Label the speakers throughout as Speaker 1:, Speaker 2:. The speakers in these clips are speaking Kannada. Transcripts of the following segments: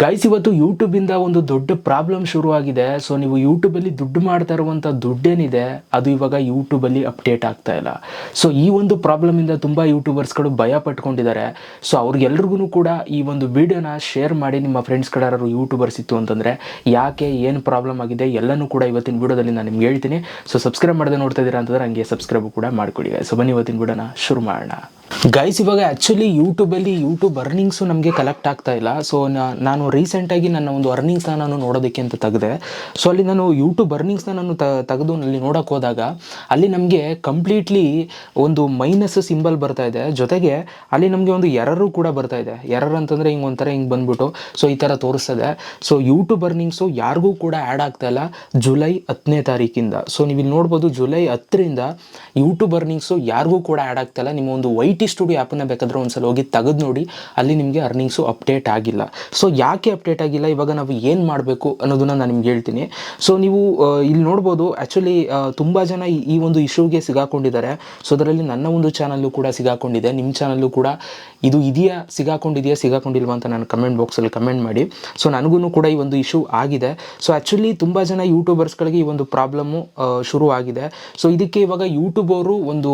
Speaker 1: ಗೈಸ್ ಇವತ್ತು ಯೂಟ್ಯೂಬಿಂದ ಒಂದು ದೊಡ್ಡ ಪ್ರಾಬ್ಲಮ್ ಶುರುವಾಗಿದೆ. ಸೊ ನೀವು ಯೂಟ್ಯೂಬಲ್ಲಿ ದುಡ್ಡು ಮಾಡ್ತಾ ಇರುವಂಥ ದುಡ್ಡೇನಿದೆ, ಅದು ಇವಾಗ ಯೂಟ್ಯೂಬಲ್ಲಿ ಅಪ್ಡೇಟ್ ಆಗ್ತಾ ಇಲ್ಲ. ಸೊ ಈ ಒಂದು ಪ್ರಾಬ್ಲಮಿಂದ ತುಂಬ ಯೂಟ್ಯೂಬರ್ಸ್ಗಳು ಭಯ ಪಟ್ಕೊಂಡಿದ್ದಾರೆ. ಸೊ ಅವ್ರಿಗೆಲ್ರಿಗೂ ಕೂಡ ಈ ಒಂದು ವಿಡಿಯೋನ ಶೇರ್ ಮಾಡಿ ನಿಮ್ಮ ಫ್ರೆಂಡ್ಸ್ ಕಡೆ ಯೂಟ್ಯೂಬರ್ಸ್ ಇತ್ತು ಅಂತಂದರೆ, ಯಾಕೆ, ಏನು ಪ್ರಾಬ್ಲಮ್ ಆಗಿದೆ, ಎಲ್ಲನೂ ಕೂಡ ಇವತ್ತಿನ ವಿಡಿಯೋದಲ್ಲಿ ನಾನು ನಿಮ್ಗೆ ಹೇಳ್ತೀನಿ. ಸೊ ಸಬ್ಸ್ಕ್ರೈಬ್ ಮಾಡದೆ ನೋಡ್ತಾ ಇದ್ದೀರಾ ಅಂತಂದ್ರೆ, ಹಂಗೆ ಸಬ್ಸ್ಕ್ರೈಬ್ ಕೂಡ ಮಾಡ್ಕೊಡಿ ಸೊ ಬನ್ನಿ ಇವತ್ತಿನ ವಿಡಿಯೋನ ಶುರು ಮಾಡೋಣ. ಗೈಸ್ ಇವಾಗ ಆ್ಯಕ್ಚುಲಿ ಯೂಟ್ಯೂಬಲ್ಲಿ ಯೂಟ್ಯೂಬ್ ಅರ್ನಿಂಗ್ಸು ನಮಗೆ ಕಲೆಕ್ಟ್ ಆಗ್ತಾ ಇಲ್ಲ. ಸೊ ನಾನು ರೀಸೆಂಟಾಗಿ ನನ್ನ ಒಂದು ಅರ್ನಿಂಗ್ಸ್ನ ನಾನು ನೋಡೋದಕ್ಕೆ ಅಂತ ತೆಗೆದೆ. ಸೊ ಅಲ್ಲಿ ನಾನು ಯೂಟ್ಯೂಬ್ ಅರ್ನಿಂಗ್ಸ್ನ ನಾನು ತೆಗೆದು ಅಲ್ಲಿ ನೋಡೋಕೆ ಹೋದಾಗ, ಅಲ್ಲಿ ನಮಗೆ ಕಂಪ್ಲೀಟ್ಲಿ ಒಂದು ಮೈನಸ್ ಸಿಂಬಲ್ ಬರ್ತಾ ಇದೆ. ಜೊತೆಗೆ ಅಲ್ಲಿ ನಮಗೆ ಒಂದು ಎರರು ಕೂಡ ಬರ್ತಾ ಇದೆ. ಎರರ್ ಅಂತಂದರೆ ಹಿಂಗೆ ಒಂಥರ ಹಿಂಗೆ ಬಂದ್ಬಿಟ್ಟು ಸೊ ಈ ಥರ ತೋರಿಸ್ತದೆ. ಸೊ ಯೂಟ್ಯೂಬ್ ಅರ್ನಿಂಗ್ಸು ಯಾರಿಗೂ ಕೂಡ ಆ್ಯಡ್ ಆಗ್ತಾ ಇಲ್ಲ ಜುಲೈ ಹತ್ತನೇ ತಾರೀಕಿಂದ. ಸೊ ನೀವು ಇಲ್ಲಿ ನೋಡ್ಬೋದು ಜುಲೈ ಹತ್ತರಿಂದ ಯೂಟ್ಯೂಬ್ ಅರ್ನಿಂಗ್ಸು ಯಾರಿಗೂ ಕೂಡ ಆ್ಯಡ್ ಆಗ್ತಾ ಇಲ್ಲ. ನಿಮ್ಮ ಒಂದು ವೈಟ್ ಟಿ ಸ್ಟುಡಿಯೋ ಆ್ಯಪನ್ನು ಬೇಕಾದ್ರೆ ಒಂದ್ಸಲ ಹೋಗಿ ತೆಗೆದು ನೋಡಿ, ಅಲ್ಲಿ ನಿಮಗೆ ಅರ್ನಿಂಗ್ಸು ಅಪ್ಡೇಟ್ ಆಗಿಲ್ಲ. ಸೊ ಯಾಕೆ ಅಪ್ಡೇಟ್ ಆಗಿಲ್ಲ? ಇವಾಗ ನಾವು ಏನು ಮಾಡಬೇಕು ಅನ್ನೋದನ್ನ ನಾನು ನಿಮ್ಗೆ ಹೇಳ್ತೀನಿ. ಸೊ ನೀವು ಇಲ್ಲಿ ನೋಡ್ಬೋದು ಆ್ಯಕ್ಚುಲಿ ತುಂಬ ಜನ ಈ- ಒಂದು ಇಶ್ಯೂಗೆ ಸಿಗಾಕೊಂಡಿದ್ದಾರೆ. ಸೊ ಅದರಲ್ಲಿ ನನ್ನ ಒಂದು ಚಾನಲ್ಲು ಕೂಡ ಸಿಗಾಕೊಂಡಿದೆ. ನಿಮ್ಮ ಚಾನಲ್ಲು ಕೂಡ ಇದು ಇದೆಯಾ, ಸಿಗಾಕೊಂಡಿದೆಯಾ, ಸಿಗಾಕೊಂಡಿಲ್ವ ಅಂತ ನಾನು ಕಮೆಂಟ್ ಬಾಕ್ಸಲ್ಲಿ ಕಮೆಂಟ್ ಮಾಡಿ. ಸೊ ನನಗೂ ಕೂಡ ಈ ಒಂದು ಇಶ್ಯೂ ಆಗಿದೆ. ಸೊ ಆ್ಯಕ್ಚುಲಿ ತುಂಬ ಜನ ಯೂಟ್ಯೂಬರ್ಸ್ಗಳಿಗೆ ಈ ಒಂದು ಪ್ರಾಬ್ಲಮ್ಮು ಶುರು ಆಗಿದೆ ಸೊ ಇದಕ್ಕೆ ಇವಾಗ ಯೂಟ್ಯೂಬ್ ಅವರು ಒಂದು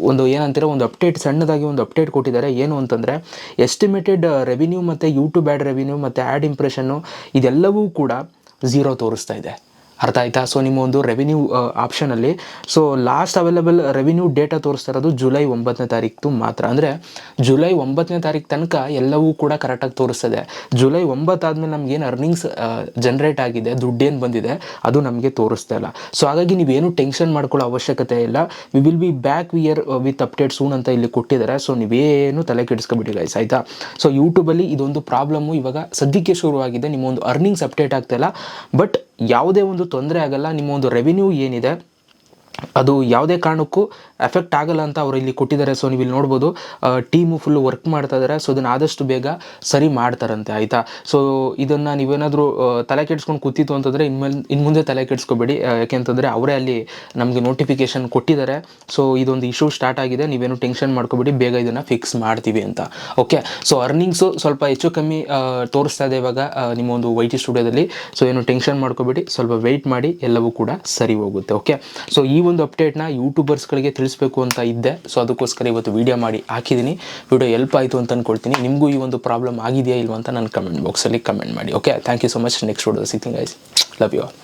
Speaker 1: ಒಂದು ಏನಂತೀರ, ಒಂದು ಅಪ್ಡೇಟ್ ಸಣ್ಣದಾಗಿ ಒಂದು ಅಪ್ಡೇಟ್ ಕೊಟ್ಟಿದ್ದಾರೆ. ಏನು ಅಂತಂದರೆ ಎಸ್ಟಿಮೇಟೆಡ್ ರೆವಿನ್ಯೂ ಮತ್ತು ಯೂಟ್ಯೂಬ್ ಆ್ಯಡ್ ರೆವಿನ್ಯೂ ಮತ್ತು ಆ್ಯಡ್ ಇಂಪ್ರೆಷನ್ನು ಇದೆಲ್ಲವೂ ಕೂಡ ಝೀರೋ ತೋರಿಸ್ತಾ ಇದೆ. ಅರ್ಥ ಆಯ್ತಾ? ಸೊ ನಿಮ್ಮ ಒಂದು revenue ಆಪ್ಷನಲ್ಲಿ so last available revenue data ತೋರಿಸ್ತಾ ಇರೋದು ಜುಲೈ ಒಂಬತ್ತನೇ ತಾರೀಕು ಮಾತ್ರ. ಅಂದರೆ ಜುಲೈ ಒಂಬತ್ತನೇ ತಾರೀಕು ತನಕ ಎಲ್ಲವೂ ಕೂಡ ಕರೆಕ್ಟಾಗಿ ತೋರಿಸ್ತದೆ. ಜುಲೈ ಒಂಬತ್ತಾದ್ಮೇಲೆ ನಮ್ಗೆ ಏನು ಅರ್ನಿಂಗ್ಸ್ ಜನ್ರೇಟ್ ಆಗಿದೆ, ದುಡ್ಡೇನು ಬಂದಿದೆ, ಅದು ನಮಗೆ ತೋರಿಸ್ತಾ ಇಲ್ಲ. ಸೊ ಹಾಗಾಗಿ ನೀವೇನು ಟೆನ್ಷನ್ ಮಾಡ್ಕೊಳ್ಳೋ ಅವಶ್ಯಕತೆ ಇಲ್ಲ. We will be back here with update soon ಅಂತ ಇಲ್ಲಿ ಕೊಟ್ಟಿದ್ದಾರೆ. ಸೊ ನೀವೇನು ತಲೆ ಕೆಡಿಸ್ಕೊಬಿಡಿ ಗೈಸ್ ಆಯಿತಾ? ಸೊ ಯೂಟ್ಯೂಬಲ್ಲಿ ಇದೊಂದು ಪ್ರಾಬ್ಲಮ್ಮು ಇವಾಗ ಸದ್ಯಕ್ಕೆ ಶುರುವಾಗಿದೆ. ನಿಮ್ಮ ಒಂದು ಅರ್ನಿಂಗ್ಸ್ ಅಪ್ಡೇಟ್ ಆಗ್ತಾ ಇಲ್ಲ. ಬಟ್ ಯಾವುದೇ ಒಂದು ತೊಂದರೆ ಆಗಲ್ಲ ನಿಮ್ಮ ಒಂದು ರೆವಿನ್ಯೂ ಏನಿದೆ ಅದು ಯಾವುದೇ ಕಾರಣಕ್ಕೂ ಎಫೆಕ್ಟ್ ಆಗಲ್ಲ ಅಂತ ಅವರು ಇಲ್ಲಿ ಕೊಟ್ಟಿದ್ದಾರೆ. ಸೊ ನೀವು ಇಲ್ಲಿ ನೋಡ್ಬೋದು ಟೀಮು ಫುಲ್ಲು ವರ್ಕ್ ಮಾಡ್ತಾ ಇದ್ದಾರೆ ಸೊ ಇದನ್ನು ಆದಷ್ಟು ಬೇಗ ಸರಿ ಮಾಡ್ತಾರಂತೆ, ಆಯಿತಾ? ಸೊ ಇದನ್ನು ನೀವೇನಾದರೂ ತಲೆ ಕೆಡ್ಸ್ಕೊಂಡು ಕೂತಿತ್ತು ಅಂತಂದರೆ ಇನ್ಮೇಲೆ ಇನ್ನು ಮುಂದೆ ತಲೆ ಕೆಡಿಸ್ಕೋಬೇಡಿ. ಯಾಕೆಂತಂದರೆ ಅವರೇ ಅಲ್ಲಿ ನಮಗೆ ನೋಟಿಫಿಕೇಶನ್ ಕೊಟ್ಟಿದ್ದಾರೆ. ಸೊ ಇದೊಂದು ಇಶ್ಯೂ ಸ್ಟಾರ್ಟ್ ಆಗಿದೆ. ನೀವೇನು ಟೆನ್ಷನ್ ಮಾಡ್ಕೋಬೇಡಿ. ಬೇಗ ಇದನ್ನು ಫಿಕ್ಸ್ ಮಾಡ್ತೀವಿ ಅಂತ. ಓಕೆ ಸೊ ಅರ್ನಿಂಗ್ಸು ಸ್ವಲ್ಪ ಹೆಚ್ಚು ಕಮ್ಮಿ ತೋರಿಸ್ತಾ ಇದೆ ಇವಾಗ ನಿಮ್ಮ ಒಂದು ವೈ ಟಿ ಸ್ಟುಡಿಯೋದಲ್ಲಿ ಸೊ ಏನು ಟೆನ್ಷನ್ ಮಾಡ್ಕೋಬೇಡಿ. ಸ್ವಲ್ಪ ವೆಯ್ಟ್ ಮಾಡಿ. ಎಲ್ಲವೂ ಕೂಡ ಸರಿ ಹೋಗುತ್ತೆ. ಓಕೆ ಸೊ ಈ ಒಂದು ಅಪ್ಡೇಟ್ನ ಯೂಟ್ಯೂಬರ್ಸ್ಗಳಿಗೆ ತಿಳಿಸ್ಬೇಕು ಅಂತ ಇದ್ದೆ. ಸೊ ಅದಕ್ಕೋಸ್ಕರ ಇವತ್ತು ವೀಡಿಯೋ ಮಾಡಿ ಹಾಕಿದ್ದೀನಿ ವಿಡಿಯೋ ಹೆಲ್ಪ್ ಆಯಿತು ಅಂತ ಅಂದ್ಕೊಳ್ತೀನಿ ನಿಮಗೂ ಈ ಒಂದು ಪ್ರಾಬ್ಲಮ್ ಆಗಿದೆಯಾ ಇಲ್ವಾ ಅಂತ ನನ್ನ ಕಮೆಂಟ್ ಬಾಕ್ಸಲ್ಲಿ ಕಮೆಂಟ್ ಮಾಡಿ okay thank you so much next video ಸಿಗ್ತೀನಿ ಗೈಸ್ ಲವ್ ಯು ಆಲ್